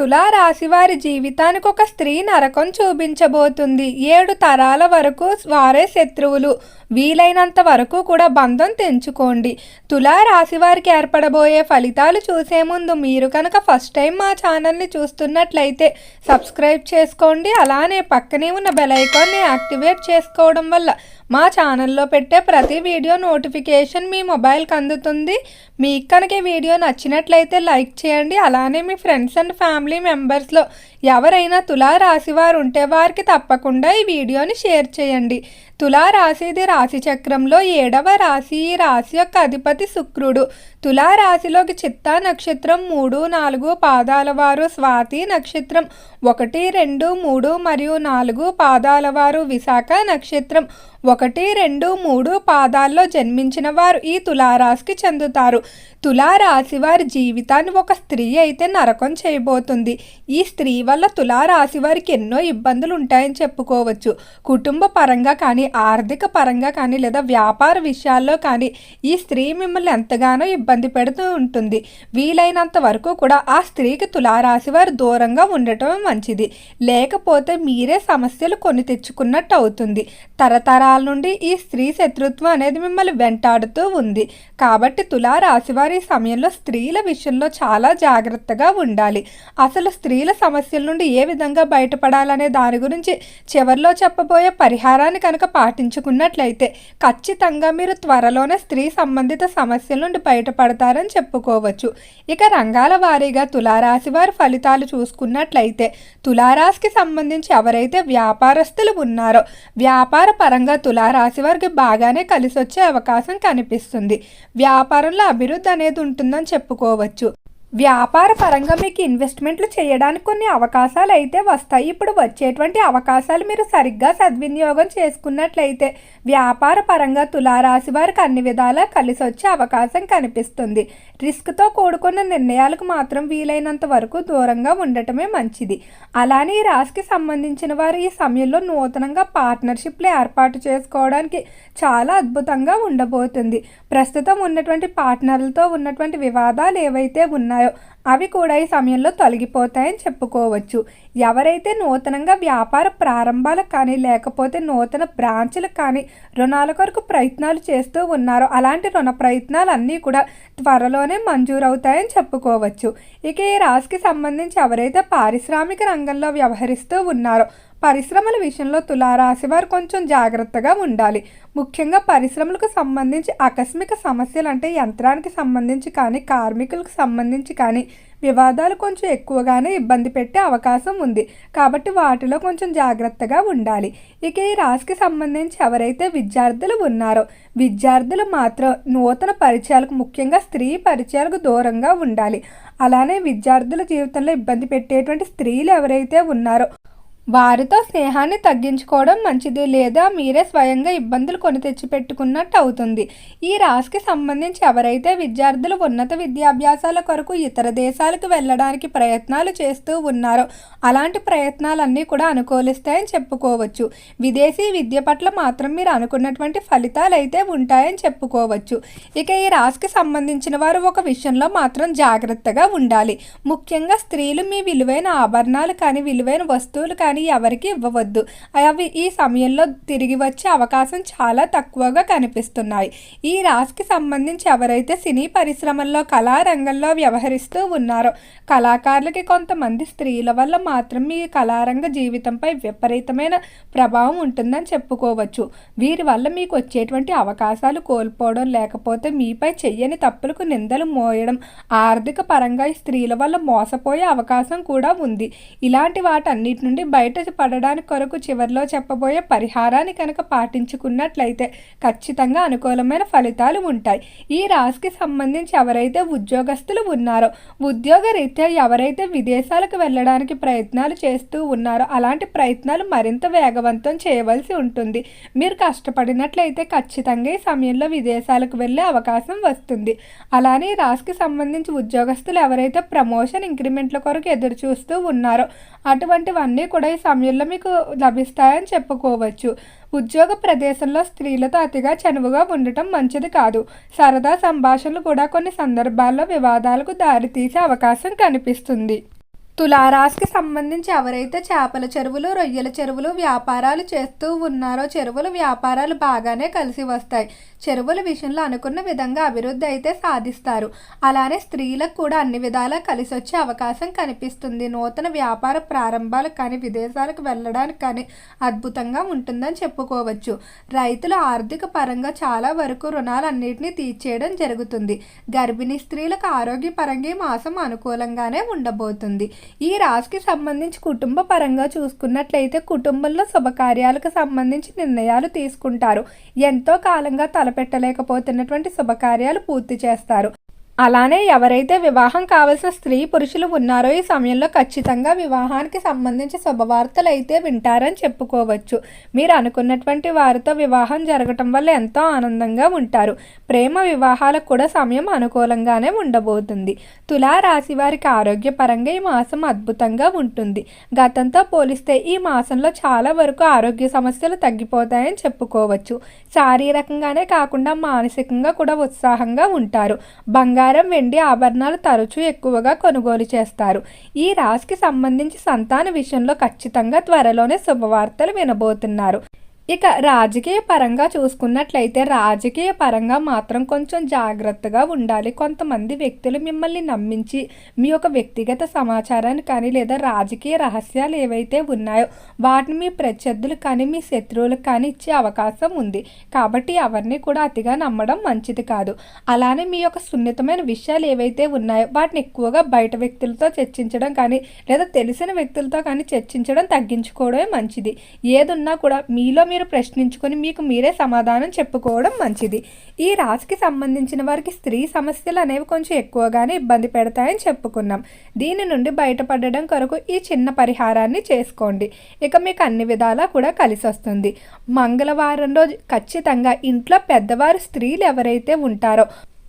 తులారాశి వారి జీవితానికి ఒక స్త్రీ నరకం చూపించబోతుంది. ఏడు తరాల వరకు వారే శత్రువులు. వీలైనంత వరకు కూడా బంధం తెంచుకోండి. తులారాశి వారికి ఏర్పడబోయే ఫలితాలు చూసే ముందు మీరు కనుక ఫస్ట్ టైం మా ఛానల్ని చూస్తున్నట్లయితే సబ్స్క్రైబ్ చేసుకోండి. అలానే పక్కనే ఉన్న బెలైకాన్ని యాక్టివేట్ చేసుకోవడం వల్ల మా ఛానల్లో పెట్టే ప్రతి వీడియో నోటిఫికేషన్ మీ మొబైల్కి అందుతుంది. మీకు కనుక వీడియో నచ్చినట్లయితే లైక్ చేయండి. అలానే మీ ఫ్రెండ్స్ అండ్ ఫ్యామిలీ మెంబర్స్లో ఎవరైనా తులా రాశి వారు ఉంటే వారికి తప్పకుండా ఈ వీడియోని షేర్ చేయండి. తులారాశిది రాశి చక్రంలో ఏడవ రాశి ఈ రాశి యొక్క అధిపతి శుక్రుడు. తులారాశిలోకి చిత్తా నక్షత్రం మూడు నాలుగు పాదాల వారు స్వాతి నక్షత్రం ఒకటి రెండు మూడు మరియు నాలుగు పాదాల వారు విశాఖ నక్షత్రం ఒకటి రెండు మూడు పాదాల్లో జన్మించిన వారు ఈ తులారాశికి చెందుతారు. తులారాశి వారి జీవితాన్ని ఒక స్త్రీ అయితే నరకం చేయబోతుంది. ఈ స్త్రీ వల్ల తులారాశి వారికి ఎన్నో ఇబ్బందులు ఉంటాయని చెప్పుకోవచ్చు. కుటుంబ పరంగా కానీ ఆర్థిక పరంగా కానీ లేదా వ్యాపార విషయాల్లో కానీ ఈ స్త్రీ మిమ్మల్ని ఎంతగానో ఇబ్బంది పెడుతూ ఉంటుంది. వీలైనంత వరకు కూడా ఆ స్త్రీకి తులారాశి వారు దూరంగా ఉండటం మంచిది. లేకపోతే మీరే సమస్యలు కొని తెచ్చుకున్నట్టు అవుతుంది. తరతరాల నుండి ఈ స్త్రీ శత్రుత్వం అనేది మిమ్మల్ని వెంటాడుతూ ఉంది. కాబట్టి తులారాశి వారి సమయంలో స్త్రీల విషయంలో చాలా జాగ్రత్తగా ఉండాలి. అసలు స్త్రీల సమస్యల నుండి ఏ విధంగా బయటపడాలనే దాని గురించి చివరిలో చెప్పబోయే పరిహారాన్ని కనుక పాటించుకున్నట్లయితే ఖచ్చితంగా మీరు త్వరలోనే స్త్రీ సంబంధిత సమస్యల నుండి బయటపడతారని చెప్పుకోవచ్చు. ఇక రంగాల వారీగా తులారాశి వారి ఫలితాలు చూసుకున్నట్లయితే తులారాశికి సంబంధించి ఎవరైతే వ్యాపారస్తులు ఉన్నారో వ్యాపార పరంగా తులారాశి వారికి బాగానే కలిసి వచ్చే అవకాశం కనిపిస్తుంది. వ్యాపారంలో అభివృద్ధి అనేది ఉంటుందని చెప్పుకోవచ్చు. వ్యాపార పరంగా మీకు ఇన్వెస్ట్మెంట్లు చేయడానికి కొన్ని అవకాశాలు అయితే వస్తాయి. ఇప్పుడు వచ్చేటువంటి అవకాశాలు మీరు సరిగ్గా సద్వినియోగం చేసుకున్నట్లయితే వ్యాపార పరంగా తులారాశి వారికి అన్ని విధాలా కలిసి వచ్చే అవకాశం కనిపిస్తుంది. రిస్క్తో కూడుకున్న నిర్ణయాలకు మాత్రం వీలైనంత వరకు దూరంగా ఉండటమే మంచిది. అలానే ఈ రాశికి సంబంధించిన వారు ఈ సమయంలో నూతనంగా పార్ట్నర్షిప్లు ఏర్పాటు చేసుకోవడానికి చాలా అద్భుతంగా ఉండబోతుంది. ప్రస్తుతం ఉన్నటువంటి పార్ట్నర్లతో ఉన్నటువంటి వివాదాలు ఏవైతే ఉన్నాయో అవి కూడా ఈ సమయంలో తొలగిపోతాయని చెప్పుకోవచ్చు. ఎవరైతే నూతనంగా వ్యాపార ప్రారంభాలకు కానీ లేకపోతే నూతన బ్రాంచ్లకు కానీ రుణాల కొరకు ప్రయత్నాలు చేస్తూ ఉన్నారో అలాంటి రుణ ప్రయత్నాలు అన్నీ కూడా త్వరలోనే మంజూరవుతాయని చెప్పుకోవచ్చు. ఇక ఈ రాశికి సంబంధించి ఎవరైతే పారిశ్రామిక రంగంలో వ్యవహరిస్తూ ఉన్నారో పరిశ్రమల విషయంలో తులారాశి వారు కొంచెం జాగ్రత్తగా ఉండాలి. ముఖ్యంగా పరిశ్రమలకు సంబంధించి ఆకస్మిక సమస్యలు అంటే యంత్రానికి సంబంధించి కానీ కార్మికులకు సంబంధించి కానీ వివాదాలు కొంచెం ఎక్కువగానే ఇబ్బంది పెట్టే అవకాశం ఉంది. కాబట్టి వాటిలో కొంచెం జాగ్రత్తగా ఉండాలి. ఇక ఈ రాశికి సంబంధించి ఎవరైతే విద్యార్థులు ఉన్నారో విద్యార్థులు మాత్రం నూతన పరిచయాలకు ముఖ్యంగా స్త్రీ పరిచయాలకు దూరంగా ఉండాలి. అలానే విద్యార్థుల జీవితంలో ఇబ్బంది పెట్టేటువంటి స్త్రీలు ఎవరైతే ఉన్నారో వారితో స్నేహాన్ని తగ్గించుకోవడం మంచిది లేదా మీరే స్వయంగా ఇబ్బందులు కొని తెచ్చిపెట్టుకున్నట్టు అవుతుంది. ఈ రాశికి సంబంధించి ఎవరైతే విద్యార్థులు ఉన్నత విద్యాభ్యాసాల కొరకు ఇతర దేశాలకు వెళ్ళడానికి ప్రయత్నాలు చేస్తూ ఉన్నారో అలాంటి ప్రయత్నాలన్నీ కూడా అనుకూలిస్తాయని చెప్పుకోవచ్చు. విదేశీ విద్య పట్ల మాత్రం మీరు అనుకున్నటువంటి ఫలితాలు అయితే ఉంటాయని చెప్పుకోవచ్చు. ఇక ఈ రాశికి సంబంధించిన వారు ఒక విషయంలో మాత్రం జాగ్రత్తగా ఉండాలి. ముఖ్యంగా స్త్రీలు మీ విలువైన ఆభరణాలు కానీ విలువైన వస్తువులు కానీ కానీ ఎవరికి ఇవ్వవద్దు. అవి ఈ సమయంలో తిరిగి వచ్చే అవకాశం చాలా తక్కువగా కనిపిస్తున్నాయి. ఈ రాశికి సంబంధించి ఎవరైతే సినీ పరిశ్రమల్లో కళారంగంలో వ్యవహరిస్తూ ఉన్నారో కళాకారులకి కొంతమంది స్త్రీల వల్ల మాత్రం మీ కళారంగ జీవితంపై విపరీతమైన ప్రభావం ఉంటుందని చెప్పుకోవచ్చు. వీరి వల్ల మీకు వచ్చేటువంటి అవకాశాలు కోల్పోవడం లేకపోతే మీపై చెయ్యని తప్పులకు నిందలు మోయడం ఆర్థిక పరంగా ఈ స్త్రీల వల్ల మోసపోయే అవకాశం కూడా ఉంది. ఇలాంటి వాటన్నిటి నుండి బయట బయట పడడానికి కొరకు చివరిలో చెప్పబోయే పరిహారాన్ని కనుక పాటించుకున్నట్లయితే ఖచ్చితంగా అనుకూలమైన ఫలితాలు ఉంటాయి. ఈ రాశికి సంబంధించి ఎవరైతే ఉద్యోగస్తులు ఉన్నారో ఉద్యోగ రీత్యా ఎవరైతే విదేశాలకు వెళ్ళడానికి ప్రయత్నాలు చేస్తూ ఉన్నారో అలాంటి ప్రయత్నాలు మరింత వేగవంతం చేయవలసి ఉంటుంది. మీరు కష్టపడినట్లయితే ఖచ్చితంగా ఈ సమయంలో విదేశాలకు వెళ్ళే అవకాశం వస్తుంది. అలానే ఈ రాశికి సంబంధించి ఉద్యోగస్తులు ఎవరైతే ప్రమోషన్ ఇంక్రిమెంట్ల కొరకు ఎదురు చూస్తూ ఉన్నారో అటువంటివన్నీ కూడా ఈ సమయంలో మీకు లభిస్తాయని చెప్పుకోవచ్చు. ఉద్యోగ ప్రదేశంలో స్త్రీలతో అతిగా చనువుగా ఉండటం మంచిది కాదు. సరదా సంభాషణలు కూడా కొన్ని సందర్భాల్లో వివాదాలకు దారితీసే అవకాశం కనిపిస్తుంది. తులారాశికి సంబంధించి ఎవరైతే చేపల చెరువులు రొయ్యల చెరువులు వ్యాపారాలు చేస్తూ ఉన్నారో చెరువుల వ్యాపారాలు బాగానే కలిసి వస్తాయి. చెరువుల విషయంలో అనుకున్న విధంగా అభివృద్ధి అయితే సాధిస్తారు. అలానే స్త్రీలకు కూడా అన్ని విధాలా కలిసి వచ్చే అవకాశం కనిపిస్తుంది. నూతన వ్యాపార ప్రారంభాలు కానీ విదేశాలకు వెళ్ళడానికి కానీ అద్భుతంగా ఉంటుందని చెప్పుకోవచ్చు. రైతులు ఆర్థిక పరంగా చాలా వరకు రుణాలన్నింటినీ తీర్చేయడం జరుగుతుంది. గర్భిణీ స్త్రీలకు ఆరోగ్యపరంగా ఈ మాసం అనుకూలంగానే ఉండబోతుంది. ఈ రాశికి సంబంధించి కుటుంబ పరంగా చూసుకున్నట్లయితే కుటుంబంలో శుభకార్యాలకు సంబంధించి నిర్ణయాలు తీసుకుంటారు. ఎంతో కాలంగా తలపెట్టలేకపోతున్నటువంటి శుభకార్యాలు పూర్తి చేస్తారు. అలానే ఎవరైతే వివాహం కావలసిన స్త్రీ పురుషులు ఉన్నారో ఈ సమయంలో ఖచ్చితంగా వివాహానికి సంబంధించి శుభవార్తలు అయితే వింటారని చెప్పుకోవచ్చు. మీరు అనుకున్నటువంటి వారితో వివాహం జరగటం వల్ల ఎంతో ఆనందంగా ఉంటారు. ప్రేమ వివాహాలకు కూడా సమయం అనుకూలంగానే ఉండబోతుంది. తులారాశి వారికి ఆరోగ్యపరంగా ఈ మాసం అద్భుతంగా ఉంటుంది. గతంతో పోలిస్తే ఈ మాసంలో చాలా వరకు ఆరోగ్య సమస్యలు తగ్గిపోతాయని చెప్పుకోవచ్చు. శారీరకంగానే కాకుండా మానసికంగా కూడా ఉత్సాహంగా ఉంటారు. బంగారు బంగారం వెండి ఆభరణాలు తరచూ ఎక్కువగా కొనుగోలు చేస్తారు. ఈ రాశికి సంబంధించి సంతాన విషయంలో ఖచ్చితంగా త్వరలోనే శుభవార్తలు వినబోతున్నారు. ఇక రాజకీయ పరంగా చూసుకున్నట్లయితే రాజకీయ పరంగా మాత్రం కొంచెం జాగ్రత్తగా ఉండాలి. కొంతమంది వ్యక్తులు మిమ్మల్ని నమ్మించి మీ యొక్క వ్యక్తిగత సమాచారాన్ని కానీ లేదా రాజకీయ రహస్యాలు ఏవైతే ఉన్నాయో వాటిని మీ ప్రత్యర్థులు కానీ మీ శత్రువులకు కానీ ఇచ్చే అవకాశం ఉంది. కాబట్టి ఎవరిని కూడా అతిగా నమ్మడం మంచిది కాదు. అలానే మీ యొక్క సున్నితమైన విషయాలు ఏవైతే ఉన్నాయో వాటిని ఎక్కువగా బయట వ్యక్తులతో చర్చించడం కానీ లేదా తెలిసిన వ్యక్తులతో కానీ చర్చించడం తగ్గించుకోవడమే మంచిది. ఏదున్నా కూడా మీలో మీ మీరు ప్రశ్నించుకొని మీకు మీరే సమాధానం చెప్పుకోవడం మంచిది. ఈ రాశికి సంబంధించిన వారికి స్త్రీ సమస్యలు అనేవి కొంచెం ఎక్కువగానే ఇబ్బంది పెడతాయని చెప్పుకున్నాం. దీని నుండి బయటపడడం కొరకు ఈ చిన్న పరిహారాన్ని చేసుకోండి. ఇక మీకు అన్ని విధాలా కూడా కలిసి వస్తుంది మంగళవారం రోజు ఖచ్చితంగా ఇంట్లో పెద్దవారు స్త్రీలు ఎవరైతే ఉంటారో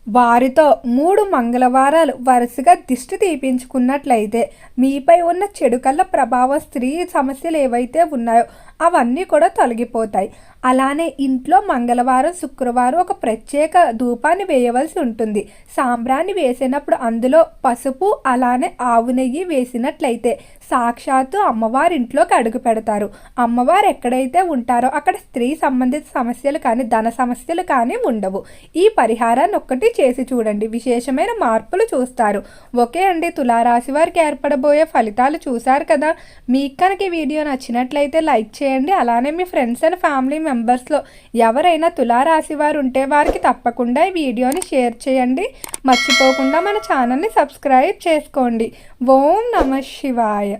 వారితో మూడు మంగళవారాలు వరుసగా దిష్టి తీపించుకున్నట్లయితే మీపై ఉన్న చెడు కళ్ళ ప్రభావం స్త్రీ సమస్యలు ఏవైతే ఉన్నాయో అవన్నీ కూడా తొలగిపోతాయి. అలానే ఇంట్లో మంగళవారం శుక్రవారం ఒక ప్రత్యేక ధూపాన్ని వేయవలసి ఉంటుంది. సాంబ్రాన్ని వేసినప్పుడు అందులో పసుపు అలానే ఆవు నెయ్యి వేసినట్లయితే సాక్షాత్తు అమ్మవారి ఇంట్లోకి అడుగు పెడతారు. అమ్మవారు ఎక్కడైతే ఉంటారో అక్కడ స్త్రీ సంబంధిత సమస్యలు కానీ ధన సమస్యలు కానీ ఉండవు. ఈ పరిహారాన్ని ఒక్కటి చేసి చూడండి. విశేషమైన మార్పులు చూస్తారు. ఓకే అండి. తులారాశి వారికి ఏర్పడబోయే ఫలితాలు చూశారు కదా. మీకు కనుక ఈ వీడియో నచ్చినట్లయితే లైక్ చేయండి. అలానే మీ ఫ్రెండ్స్ అండ్ ఫ్యామిలీ మెంబర్స్లో ఎవరైనా తులారాశి వారు ఉంటే వారికి తప్పకుండా ఈ వీడియోని షేర్ చేయండి. మర్చిపోకుండా మన ఛానల్ని సబ్స్క్రైబ్ చేసుకోండి. ఓం నమ శివాయ.